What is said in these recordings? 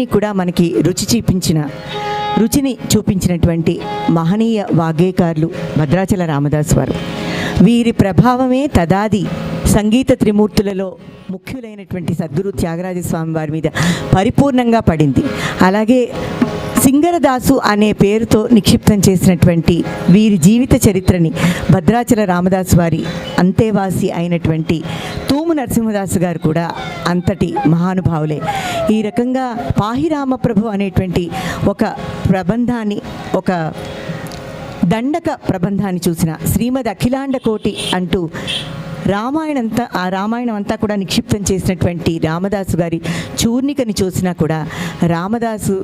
అన్నిటినీ కూడా మనకి రుచి చూపించిన రుచిని చూపించినటువంటి మహనీయ వాగ్గేకారులు భద్రాచల రామదాస్ వారు. వీరి ప్రభావమే తదాది సంగీత త్రిమూర్తులలో ముఖ్యులైనటువంటి సద్గురు త్యాగరాజ స్వామి వారి మీద పరిపూర్ణంగా పడింది. అలాగే సింగరదాసు అనే పేరుతో నిక్షిప్తం చేసినటువంటి వీరి జీవిత చరిత్రని భద్రాచల రామదాసు వారి అంతేవాసి అయినటువంటి తూము నరసింహదాసు గారు కూడా అంతటి మహానుభావులే. ఈ రకంగా పాహిరామప్రభు అనేటువంటి ఒక ప్రబంధాన్ని ఒక దండక ప్రబంధాన్ని చూసిన శ్రీమద్ అఖిలాండ కోటి అంటూ రామాయణ అంతా ఆ రామాయణం అంతా కూడా నిక్షిప్తం చేసినటువంటి రామదాసు గారి చూర్ణికని చూసినా కూడా రామదాసు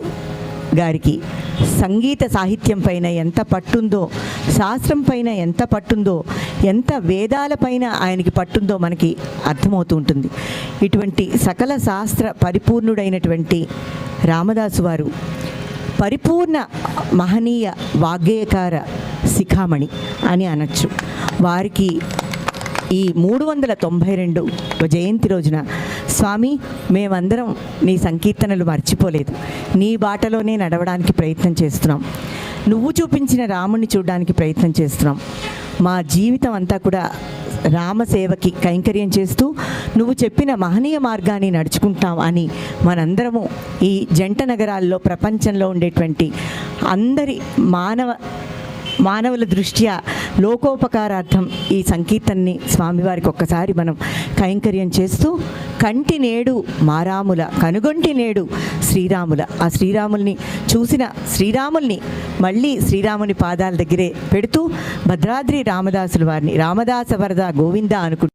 గారికి సంగీత సాహిత్యం పైన ఎంత పట్టుందో శాస్త్రం పైన ఎంత పట్టుందో ఎంత వేదాల పైన ఆయనకి పట్టుందో మనకి అర్థమవుతూ ఉంటుంది. ఇటువంటి సకల శాస్త్ర పరిపూర్ణుడైనటువంటి రామదాసు వారు పరిపూర్ణ మహనీయ వాగ్గేయకార శిఖామణి అని అనొచ్చు. వారికి ఈ మూడు వందల తొంభై రెండు జయంతి రోజున స్వామి మేమందరం నీ సంకీర్తనలు మర్చిపోలేదు. నీ బాటలోనే నడవడానికి ప్రయత్నం చేస్తున్నాం. నువ్వు చూపించిన రాముణ్ణి చూడడానికి ప్రయత్నం చేస్తున్నాం. మా జీవితం అంతా కూడా రామసేవకి కైంకర్యం చేస్తూ నువ్వు చెప్పిన మహనీయ మార్గాన్ని నడుచుకుంటాం అని మనందరము ఈ జంట నగరాల్లో ప్రపంచంలో ఉండేటువంటి అందరి మానవ మానవుల దృష్ట్యా లోకోపకారార్థం ఈ సంకీర్తనని స్వామివారికి ఒక్కసారి మనం కైంకర్యం చేస్తూ కంటి నేడు మారాముల కనుగొంటి నేడు శ్రీరాముల. ఆ శ్రీరాముల్ని చూసిన శ్రీరాముల్ని మళ్ళీ శ్రీరాముని పాదాల దగ్గరే పెడుతూ భద్రాద్రి రామదాసుల వారిని రామదాస వరద గోవింద అనుకుంటూ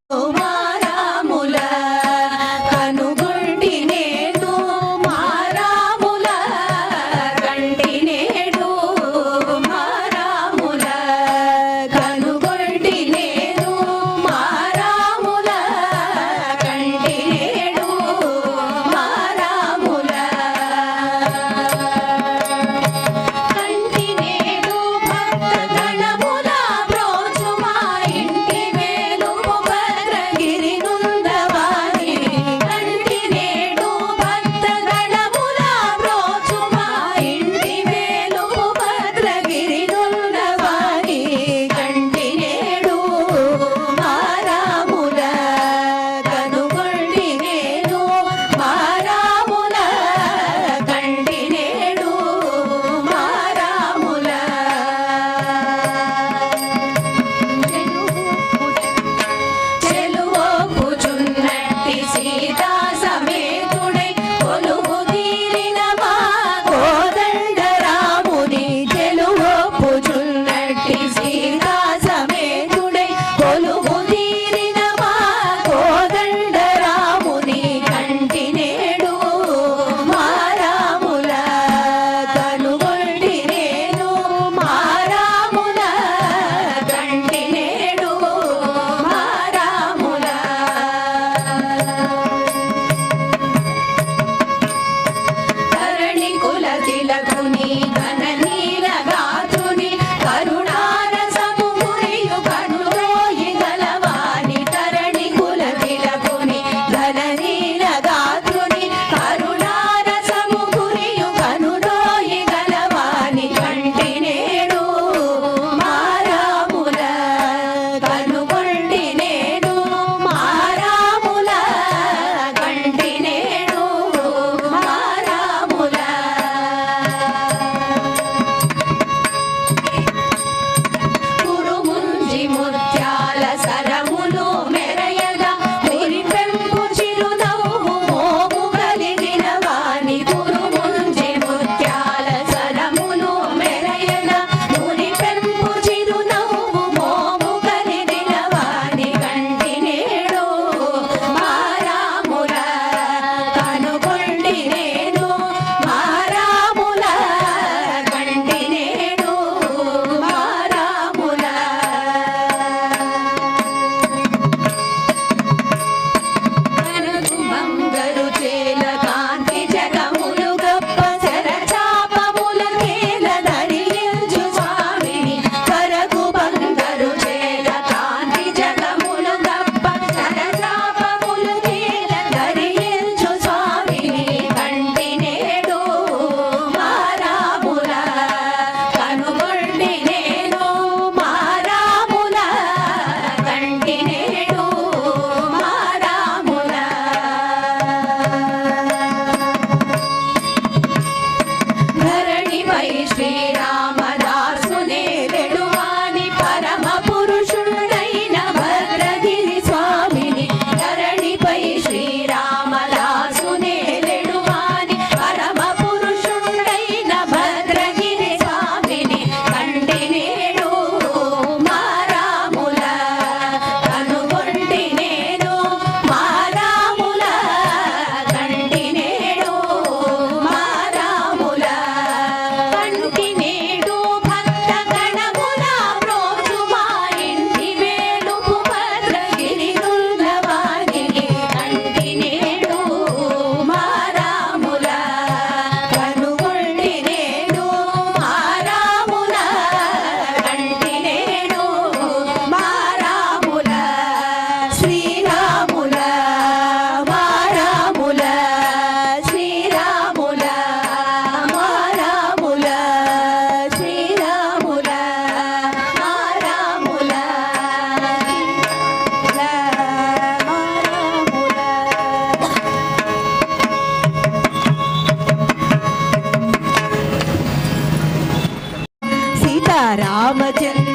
ராமச்சந்திர